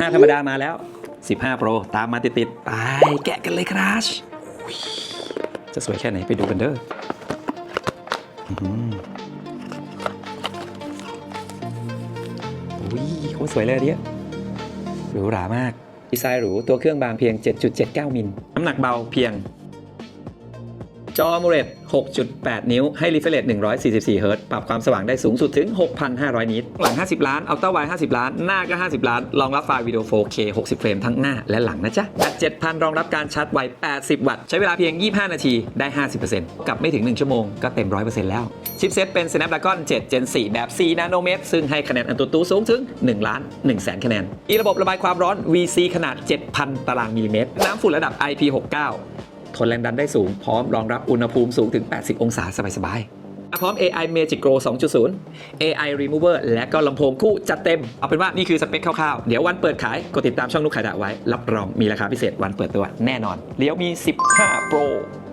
5 ธรรมดามาแล้ว 15 Pro ตามมาติดๆ ไปแกะกันเลยครับจะสวยแค่ไหนไปดูกันเด้ออุ้ยโคตรสวยเลยเนี่ยหรูหรามาก ดีไซน์หรูตัวเครื่องบางเพียง 7.79 มิล น้ำหนักเบาเพียง จอ AMOLED 6.8 นิ้ว ให้ refresh rate 144เฮิรตซ์ปรับความสว่างได้สูงสุดถึง 6,500 นิต หลัง 50 ล้าน Ultra Wide 50 ล้าน หน้าก็ 50 ล้าน รองรับไฟล์วิดีโอ 4K 60 เฟรมทั้งหน้าและหลังนะจ๊ะแบต7,000 รองรับการชาร์จไว 80 วัตต์ ใช้เวลาเพียง 25 นาที ได้ 50%กับไม่ถึง 1 ชั่วโมงก็เต็ม 100%แล้ว ชิปเซ็ตเป็น Snapdragon 7 Gen 4 แบบ 4 นาโนเมตร ซึ่งให้คะแนนอันตุตูสูงถึง1ล้าน1แสนคะแนน อีระบบระบายความร้อน VC ขนาด 7,000 ตารางมิลลิเมตร น้ำฝุ่นระดับ IP69 นแรงดันได้สูง พร้อมรองรับอุณหภูมิสูงถึง 80 องศาสบายๆพร้อม AI Magic Grow 2.0 AI Remover และก็ลำโพงคู่จัดเต็ม เอาเป็นว่านี่คือสเปคคร่าวๆ เดี๋ยววันเปิดขายกดติดตามช่องนุกขายดะไว้ รับรองมีราคาพิเศษวันเปิดตัวแน่นอนเลี้ยวมี 15 Pro